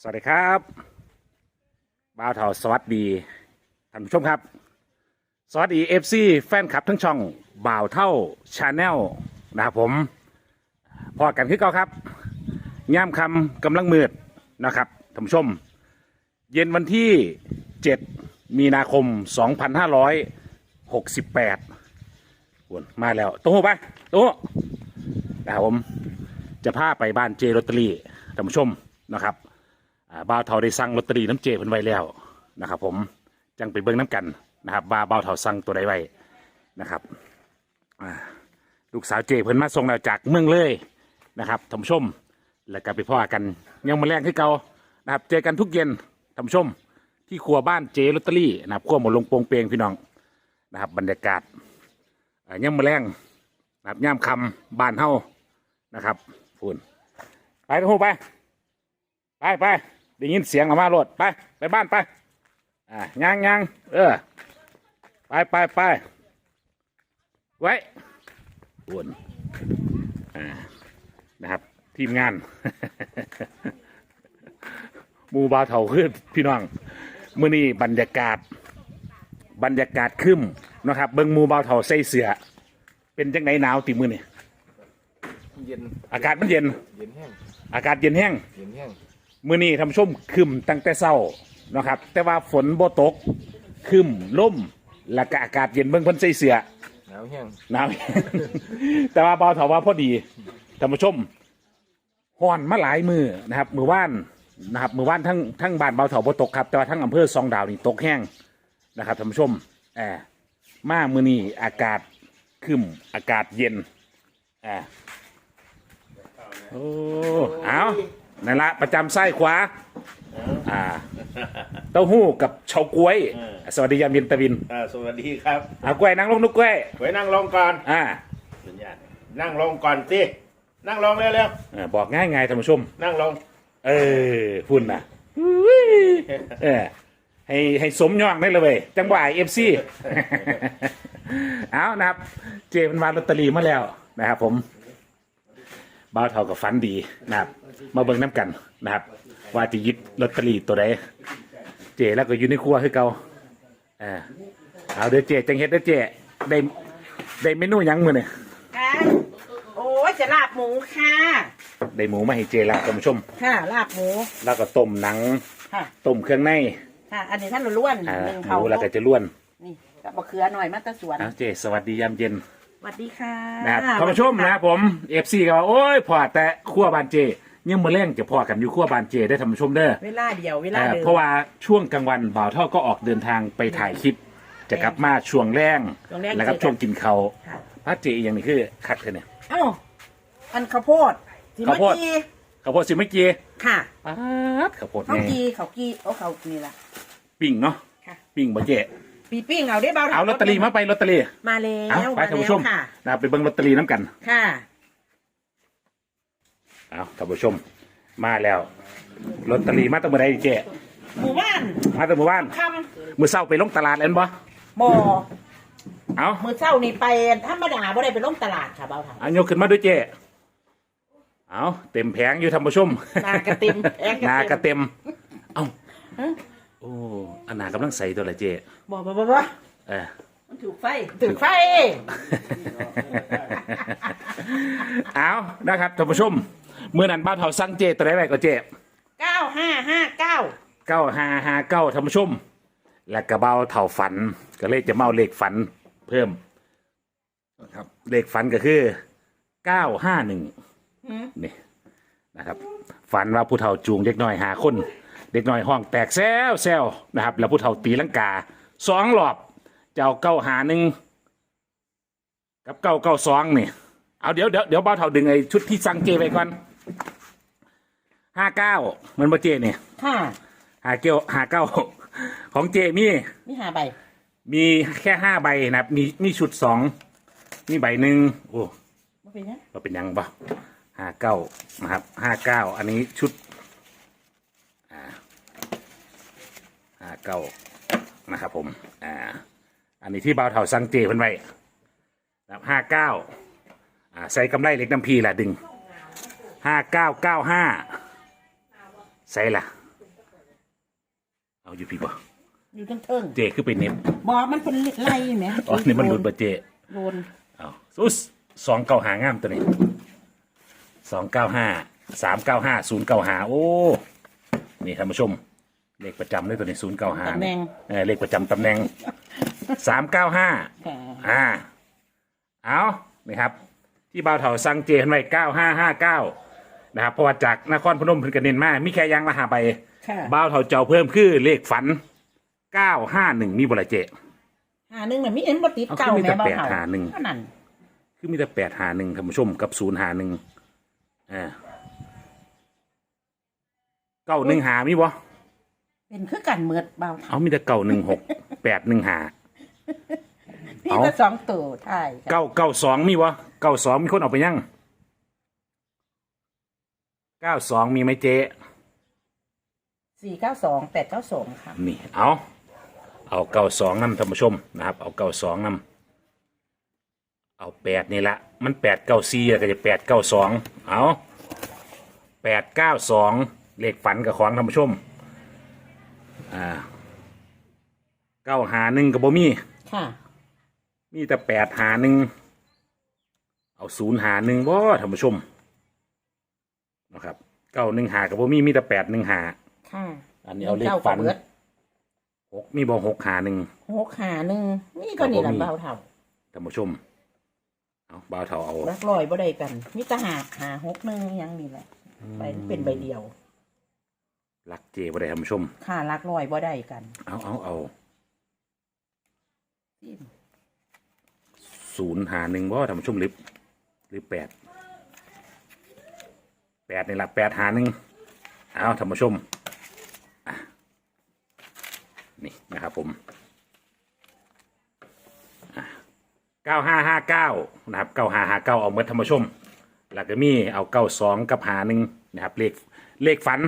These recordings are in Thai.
สวัสดีครับบ่าวเถาสวัสดีท่านผู้ชมครับ สวัสดีเอฟซีแฟนคลับทั้งช่องบ่าวเท่าชาแนลนะครับผมพอกันคือเก่าครับย่ามคำกำลังมืดนะครับท่านผู้ชม เย็นวันที่ 7 มีนาคม 2568วนมาแล้วตู้หูไปตู้นะครับผมจะพาไปบ้านเจลอตตีท่านผู้ชมนะครับ อ่าบ่าวเถาได้สั่งลอตเตอรี่น้ำเจเพิ่นไว้แล้วนะครับ ผมจังไปเบิ่งน้ำกันนะครับว่าบ่าวเถาสั่งตัวใดไว้นะครับอ่าลูกสาวเจเพิ่นมาส่งเราจากเมืองเลยนะครับท่านผู้ชมแล้วก็ไปพ่อกันยังมาแรงที่เก่านะครับ เจอกันทุกเย็นท่านผู้ชม ที่ครัวบ้านเจลอตเตอรี่นะครับครัวหมดลงโปงเปงพี่น้องนะครับ บรรยากาศอ่ายังมาแรงนะครับย่ามคำบ้านเฮานะครับฝุ่นไปทุกคนไป ไปไป ได้ยินเสียงออกมาโลดไป ไปบ้านไป อ่าย่างย่างเออ ไปไปไปไว้ฝุ่นอ่า นะครับ ทีมงานหมูบาวเถาขึ้นพี่น้องมื้อนี้บรรยากาศ บรรยากาศครึ้มนะครับ เบิ่งหมูบาวเถาใส่เสื้อเป็นจังไหนหนาวติมื้อนี่เย็น อากาศมันเย็น เย็นแห้ง อากาศเย็นแห้ง เย็นแห้ง มื้อนี้ทำชมครึมตั้งแต่เช้านะครับ แต่ว่าฝนบ่ตกครึมล่มแล้วก็อากาศเย็นเบิ่งเพิ่นใส่เสื้อหนาวแห้งหนาวแต่ว่าเบาเถาว่าพอดีท่านผู้ชมฮ้อนมาหลายมือนะครับ มือว่านนะครับ มือว่านทั้งทั้งบ้านเบาเถาบ่ตกครับ แต่ว่าทั้งอำเภอซองดาวนี่ตกแห้งนะครับท่านผู้ชมแอบมามือนี้อากาศครึมอากาศเย็นแอบโอ้เอา นั่นละประจำไส้ขวา อ่า เต้าหู้กับเฉาก๊วยสวัสดียามเย็นตะวินอ่าสวัสดีครับเอากล้วยนั่งลงนุกกล้วย ไว้นั่งลงก่อนอ่าสัญญาณนั่งลงก่อนสินั่งลงเร็วเออบอกง่ายไงท่านผู้ชม ๆนั่งลงเออพุ่นนะเออให้ให้สมยองได้เลยเว้ยจังหวะเอฟซี เอานะครับ เจมันวางลอตเตอรี่มาแล้วนะครับผม บ้าวเท่ากับฟันดีนะครับ มาเบิ่งน้ำกันนะครับ ว่าจะยึดลอตเตอรี่ตัวใดเจแล้วก็อยู่ในครัวคือเก่าเออเอาเดี๋ยวเจจังเฮ็ดเด้อเจได้ได้เมนูหยังมื้อนี่ค่ะโอ้ยจะลาบหมูค่ะ ได้หมูมาให้เจแล้วท่านผู้ชม ค่ะ ลาบหมู แล้วก็ต้มหนังค่ะ ต้มเครื่องในค่ะ อันนี้ท่านล้วนอ่าหนึ่งหเขามูแล้วก็จะล้วนนี่กับมะเขือหน่อยมาตะสวนนะเจสวัสดียามเย็นส วัสดีค่ะนะครับท่านผู้ชมนะครับผมเอฟซีก็ว่าโอ้ยพอแต่ขั้วบานเจยังมาเล่งจะพอกันอยู่ขั้วบานเจได้ท่านผู้ชมเด้อเวลาเดียวเวลาอ่าเดิมเพราะว่าช่วงกลางวันบ่าวเท่าก็ออกเดินทางไปถ่ายคลิป จะกลับมาช่วงแรงช่วงแรงแล้วครับเจอกันช่วงกินเขาวค่ะ พระเจอย่างนี้คือคักเธอเนี่ย เอ้าอันข้าวโพดที่ข้าวโพดเมื่อกี้ข้าวโพดสิเมื่อกี้ค่ะป๊าดข้าวโพดข้าวไงกีข้าวกีเอาข้าวนี่ล่ะ ปิ้งเนาะค่ะ ปิ้งบ่เจ ปีปิ้งเอาได้เบาเอาลอตเตอรี่มาไปลอตเตอรี่มาแล้เอาวไปมาท่านแล้ผู้ชวมค่ะ นะครับไปเบิ่งลอตเตอรี่น้ำกัน ค่ะ เอาท่านผู้ชม มาแล้วลอตเตอรี่มาตั้งแต่ใดเจ๊หมู่บ้านมาตั้งเมื่อวานคมือเศร้าไปลงตลาดแล้วบ่ำบ่อเอามือเช้านี่ไปธรรมดาบ่ได้ไปลงตลาดค่ะเบาถามเอายกขึ้นมาด้วยเจ๊เอาเต็มแผงอยู่ท่านผู้ชมนากระติมแองหนากระเต็ม เอาฮะ โอ้อันหนากำลังใส่ตัวละเจ๊บ่บ่บ่บ่เออ มันถูกไฟถูกไฟ เอานะครับท่านผู้ชมเมื่อนั้นบ้านเฮาสั่งเจ๊ตัวไหนไว้ก็เจ๊เก้าห้าห้าเก้าเก้าห้าห้าเก้าท่านผู้ชม และกระเบ้าเท่าฝัน ก็เลยจะเมาเลขฝันเพิ่มนะครับ เลขฝันก็คือเก้าห้าหนึ่งนี่นะครับ ฝันว่าผู้เฒ่าจูงเด็กน้อยหาคน เด็กน้อยห้องแตกแซวแซวนะครับ แล้วผู้เฒ่าตีลังกาสองหลอบจะเอาเก้าหาหนึ่งกับเก้าเก้าสองนี่เอาเดี๋ยวเดี๋ยวเดี๋ยวเบ้าเฒ่าดึงไอ้ชุดที่สั่งเจไปก่อนห้าเก้ามันบ่เจเนี่ยค่ะหาเก้าหาเก้าของเจมีนี่หาใบ มีแค่ห้าใบนะครับ มีมีชุดสองมีใบหนึ่งโอ้มาเป็นยังเราเป็นยังปะห้าเก้านะครับห้าเก้าอันนี้ชุดอ่าห้า เก้านะครับผม อ่า อันนี้ที่บ่าวเถาสังเจเพิ่นไว้นะครับห้าเก้าอ่าใส่กำไรเหล็กน้ำพีแหละดึงห้าเก้าเก้าห้าใส่ละเอาอยู่พี่บ่อยู่ทั้งเทิงเจคือไปเน็บบอมันเป็นไล่ไหมอ๋อนี่มันหลุดบ่เจโดนเอาสู้สองเก้าหางามตัวนี้สองเก้าห้าสามเก้าห้าศูนย์เก้าหาโอ้ นี่ท่านผู้ชม เลขประจำด้วยตัวนี้ศูนย์เก้าหาตำแหน่ง เออเลขประจำตำแหน่งสามเก้าห้าค่ะอ่า เอานี่ครับ ที่บ่าวเถาสั่งเจนไว้เก้าห้าห้าเก้านะครับเพราะว่าจากนครพนมเพิ่นกระเด็นมามีแค่ยางละหาไปค่ะบ่าวเถาเจ้าเพิ่มคือเลขฝันเก้าห้าหนึ่งมีบ่ละเจ หาหนึ่งน่ะมีเอ็นบติดเอาเก่าขึ้นมีแต่แม่บ้าแปดเห่าหาหนึ่ง เท่านั้นคือมีแต่แปดหาหนึ่งท่านผู้ชมกับศูนย์หาหนึ่งอ่าเก้าหนึ่งหามีบ่ เป็นคือกันเมือดเบาเอามีแต่เก้าหนึ่งหกแปดหนึ่งหา พี่เอาก็สองตัวใช่ค่ะเก้าเก้าสองมีบ่เก้าสองมีคนเอาไปยังเก้าสองมีไหมเจ๊สี่เก้าสองแปดเก้าสองค่ะ นี่เอาเอาเก้าสองนำท่านผู้ชมนะครับ เอาเก้าสองนำเอาแปดนี่ละมันแปดเก้าสี่ก็จะแปดเก้าสองเอาแปดเก้าสองเลขฝันกับของท่านผู้ชม อ่าเก้าหาหนึ่งกับบ่มีค่ะ มีแต่แปดหาหนึ่งเอาศูนย์หาหนึ่งบ่ท่านผู้ชมนะครับเก้าหนึ่งหากับบ่มีมีแต่แปดหนึ่งหาค่ะอันนี้เอาเลขฝันก้ากับเบิดหกมีบ่หกหาหนึ่งหกหาหนึ่งนี่ก็นี่แหละครับผมเบาเท่าท่านผู้ชมเอาบ่าวเท่าเอารักลอยบ่ได้กันมิตรหาหาหกหนึ่งยังนี่แหละใบเป็นใบเดียว ลักเจบ่ได้ท่านผู้ชม ค่ารักลอยบ่ได้กันเอาเอาเอาศูนย์หาหนึ่งบ่ท่านผู้ชมหรือหรือแปดแปดนี่ละแปดหาหนึ่งเอาท่านผู้ชมอะนี่นะครับผมเก้าห้าห้าเก้านะครับเก้าห้าห้าเก้าเอาเมื่อท่านผู้ชมแล้วก็มีเอาเก้าสองกับหาหนึ่งนะครับเลขเลขฝัน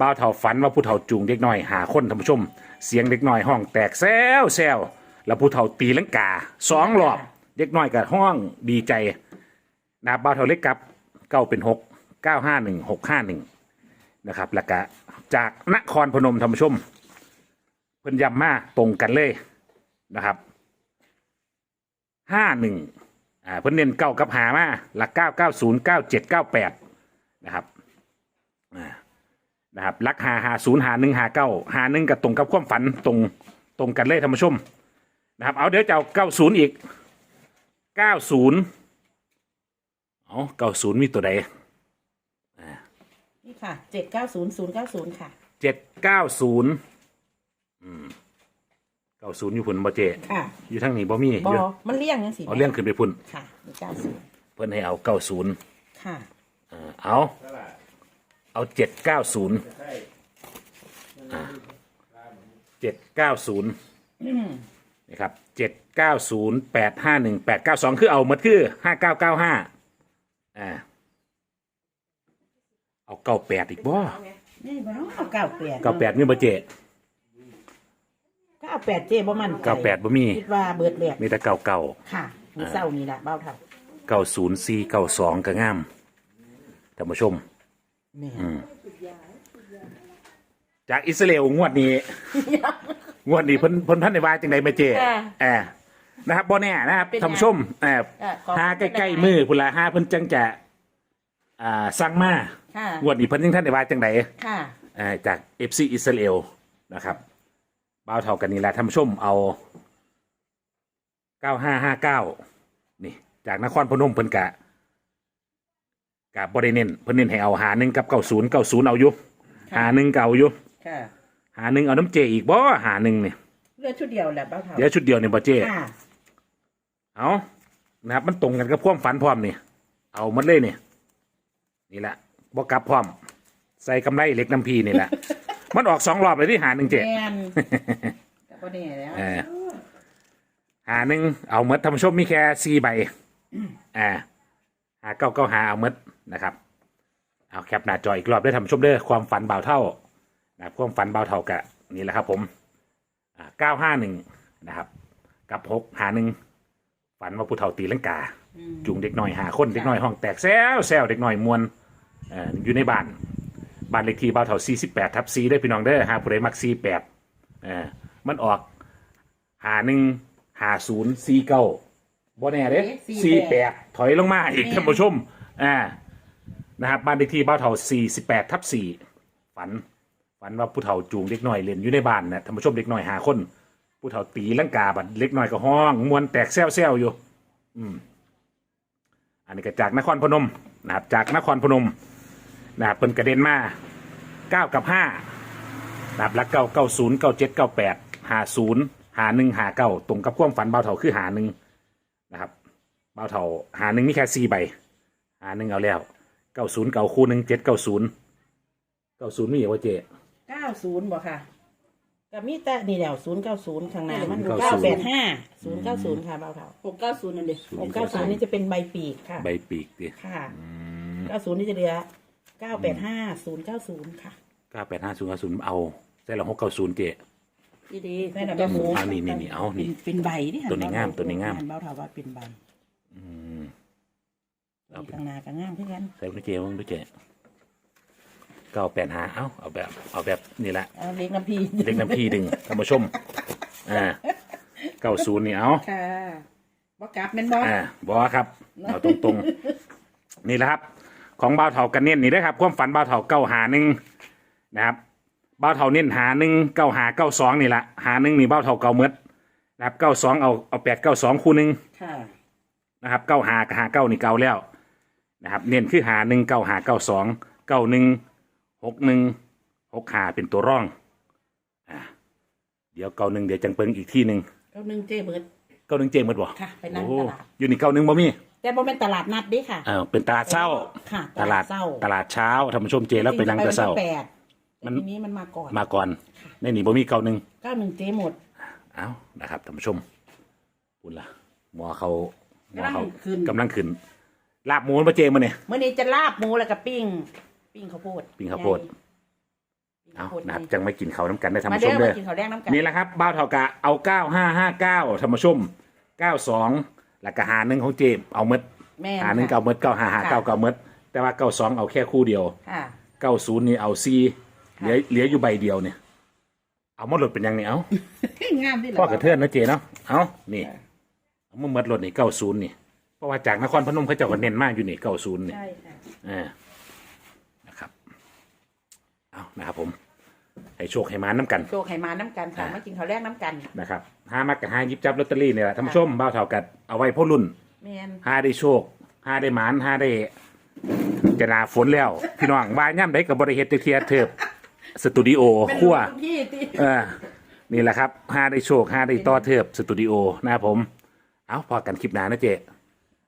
บ่าวเท่าฝันว่าผู้เฒ่าจูงเด็กน้อยหาคนท่านผู้ชม เสียงเด็กน้อยห้องแตกแซวแซวแล้วผู้เฒ่าตีลังกาสองรอบเด็กน้อยกับห้องดีใจนะครับบ่าวเฒ่าเล็กกับเก้าเป็นหกเก้าห้าหนึ่งหกห้าหนึ่งนะครับแล้วก็จากนครพนมท่านผู้ชม เพิ่นย้ำมาตรงกันเลยนะครับห้าหนึ่งอ่าเพิ่นเน้นเก้ากับหามาหลักเก้าเก้าศูนย์เก้าเจ็ดเก้าแปดนะครับอ่า นะครับหลักหาหาศูนย์หาหนึ่งหาเก้าหาหนึ่งกับตรงกับความฝันตรงตรงกันเลยท่านผู้ชมนะครับเอาเดี๋ยวจะเอาเก้าศูนย์อีกเก้าศูนย์เอาเก้าศูนย์มีตัวใดนี่ค่ะเจ็ดเก้าศูนย์ศูนย์เก้าศูนย์ค่ะเจ็ดเก้าศูนย์อืมเก้าศูนย์อยู่พุ่นบ่เจค่ะอยู่ทั้งนี้บ่มีบอยู่อมันเลี่ยงยังสิเอาเรื่องขึ้นไปพุ่นค่ะมีเก้าศูนย์เพิ่นให้เอาเก้าศูนย์ค่ะเอา เอาเจ็ดเก้าศูนย์เจ็ดเก้าศูนย์นี่ครับเจ็ดเก้าศูนย์แปดห้าหนึ่งแปดเก้าสองคือเอาหมดคือห้าเก้าเก้าห้าอ่าเอาเก้าแปดอีกบ่นี่บ้าเก้าแปดเก้าแปดมีบ่เจเก้าแปดเจ๊บ่มันใจเก้าแปดบ่มีคิดว่าเบิดแหลกมีแต่เก้าเก้าค่ะมีเศร้านี่แหละเบ้าเท่าเก้าศูนย์สี่เก้าสองก็งามท่านผู้ชม แม่จากอิสราเอลงวดนี้ งวดนี้เพิ่นเพิ่นพันในวาจังไดมาเจแอบนะครับบ่แน่นะครับท่านผู้ชมแอบหาใกล้ๆมือพุ่นละหาเพิ่นจังจะอ่าสั่งมาค่ะ งวดนี้เพิ่นยังท่านในวาจังไดค่ะอ่าจาก FC อิสราเอลนะครับบ่าวเท่ากันนี่แหละท่านผู้ชมเอา 9559 นี่ จากนครพนมเพิ่นกะ กะบ่ได้เน้นเพิ่นเน้นให้เอาหาหนึ่งกับ90 90เอาอยู่หาหนึ่งเก่าอยู่ค่ะหาหนึ่งเอาน้ำเจอีกบ่หาหนึ่งเนี่ยเลือดชุดเดียวแหละเบ้าเท่าเดี๋ยวชุดเดียวเนี่ยบ่เจค่ะเอานะครับ มันตรงกันกับความฝันพร้อมนี่เอาหมดเลยเนี่ยนี่แหละบ่กลับพร้อม ใส่กำไรเหล็กน้ำพีนี่แหละมันออกสองรอบเลยที่หาหนึ่งเจแมนแต่ก็แน่แล้วเออหาหนึ่งเอาหมดท่านผู้ชมมีแค่สี่ใบอ่าหาเก้าเก้าหาเอาหมด นะครับ เอาแคปหน้าจออีกรอบด้วยท่านผู้ชมเด้อความฝันเบาเท่านะครับความฝันเบาเท่ากะนี่แหละครับผมเก้าห้าหนึ่งนะครับ กับหกหาหนึ่งฝันว่าผู้เฒ่าตีลังกาจูงเด็กน้อยหาคนเด็กน้อยห้องแตกแซวแซวเด็กน้อยมวนเอ่ออยู่ในบ้านบ้านเลขที่เบาเท่า48ทับ4ได้อพี่น้องเด้อหาผู้ใดมัก48เออมันออกหาหนึ่งหาศูนย์สี่เก้าบ่แน่เด้สี่แปดถอยลงมาอีกท่านผู้ชมอ่า นะครับบ้านเลขที่บ้านเถาสี่สิบแปดทับสี่ฝันฝันว่าผู้เฒ่าจูงเด็กน้อยเล่นอยู่ในบ้านนะท่านผู้ชมเด็กน้อยหาคนผู้เฒ่าตีลังกาบัดเล็กน้อยก็ห้องมวนแตกแซวๆอยู่ อืม อันนี้ก็จากนครพนมนะครับจากนครพนมนะครับเป็นกระเด็นมาเก้ากับห้านะครับลักเก้าเก้าศูนย์เก้าเจ็ดเก้าแปดหาศูนย์หาหนึ่งหาเก้าตรงกับความฝันเบาเถาคือหาหนึ่งนะครับเบาเถาหาหนึ่งมีแค่สี่ใบหาหนึ่งเอาแล้ว เก้าศูนย์เก้าคู่หนึ่งเจ็ดเก้าศูนย์เก้าศูนย์มีอย่างว่าเจเก้าศูนย์บ่ค่ะก็มีแต่นี่แหล้วศูนย์เก้าศูนย์ข้างหน้ามัน090เก้าแปดห้าศูนย์เก้าศูนย์ค่ะเบาเท่าหกเก้าศูนย์นั่นดิหกเก้าศูนย์นี่จะเป็นใบปีกค่ะใบปีกดิค่ะเก้าศูนย์นี่จะเหลือเก้าแปดห้าศูนย์เก้าศูนย์ค่ะ เก้าแปดห้าศูนย์เก้าศูนย์เอาใส่ละหกเก้าศูนย์เจดีดีแม่น่ะเป็นหมูอ่านี่นี่นี่เอานี่ เป็นเป็นใบที่หัตัวนี้งามตัวนี้งาม เบาเท่าว่าเป็นใบ อืม เอาเป็นข้างหน้าก็งามเพื่อนกันใส่ลูกเจมั้งลูกเจเก้าแปดหาเอาเอาแบบเอาแบบนี่แหละเอาเล็กน้ำพีเล็กน้ำพี่ดึงท่านผู้ชมอ่าเก้าศูนย์นี่เอาค่ะบ่กลับแม่นบ่อ่าบอครับเอาตรงๆ นี่แหละครับ ของบ่าวเถากันเน้นนี่นะครับ ความฝันบ่าวเถาเก้าหาหนึ่งนะครับบ่าวเถาเน้นหาหนึ่งเก้าหาเก้าสองนี่แหละหาหนึ่งนี่บ่าวเถาเก้าเมดนะครับเก้าสองเอาเอาแปดเก้าสองคู่หนึ่งค่ะนะครับเก้าหากับหาเก้านี่เก้าแล้ว นะครับ เน้นคือหาหนึ่งเก้าหาเก้าสองเก้าหนึ่งหกหนึ่งหกหาเป็นตัวร่องอ่าเดี๋ยวเก้าหนึ่งเดี๋ยวจังเปิงอีกที่หนึ่งเก้าหนึ่งเจเบิร์ดเก้าหนึ่งเจมดบ่ค่ะไปนั่งโอ้ตลาดอยู่นี่เก้าหนึ่งบ่มีแต่บ่เป็นตลาดนัดเดิค่ะอ้าวเป็นตลาดเช้าค่ะตลาดเช้าตลาดเช้าท่านผู้ชมเจแล้วไปนั่งแต่เช้าจริงๆไปวันที่แปดมันแต่ทีนี้มันมาก่อนมาก่อนในนี่บ่มีเก้าหนึ่งเก้าหนึ่งเจหมดเอ้านะครับท่านผู้ชมปุ่นละหมอเขาหมอเขากำลังขึ้นกำ ลังขึ้นลาบหมูนมาเจมาเนี่ยเมื่อนี้จะลาบหมูแล้วก็ปิ้ง ปิ้งข้าวโพดปิ้งข้าวโพดปิ้งเอาข้าวโพดนะครับจังไม่กินเขาวน้ำกันได้ท่านมาผู้ชเด้อมเด้มาอกินข้าวแดงน้ำกันนี่แหละครับบ้าวเท่ากะเอาเก้าห้าห้าเก้าท่านผู้ชมเก้าสองแล้วก็หาหนึ่งของเจมเอาเมดแม่นหาหนึ่งค่ะเก้าเมดเก้าหาหาเก้าเก้าเมดแต่ว่าเก้าสองเอาแค่คู่เดียวค่ะ เก้าศูนย์นี่เอาซีเหลือเหลืออยู่ใบเดียวเนี่ย เอาหมดหลดเป็นยังไงเอางามที่พ่อกระเทือนนะเจเนาะเอานี่เอามาหมดหลดนี่เก้าศูนย์นี่เพ ราะว่าจากนครพนมเขาเจ้าก็เน้นมากอยู่นี่เก้าศูนย์นี่ใช่ค่ะอ่านะครับ เอานะครับผม ให้โชคให้มาน้ำกัน โชคให้มาน้ำกันค่ะอ่ามมากินข้าวแดงน้ำกันนะครับห้ามักกับห้ายิบจับลอตเตอรี่เนี่ยแหละท่านผู้ชมบ้าวเท่ากันเอาไว้พ่อรุ่นแม่นห้าได้โชคห้าได้หมานห้าได้จะหนาฝนแล้ว พี่น้องบ้านย่ำได้กับบริเฮตเทียเทิบสตูดิโอขั้วเป็นพี่ที่เออนี่แหละครับห้าได้โชคห้าได้ต่อเทิบสตูดิโอนะครับผม เอาพอกันคลิปหน้านะเจ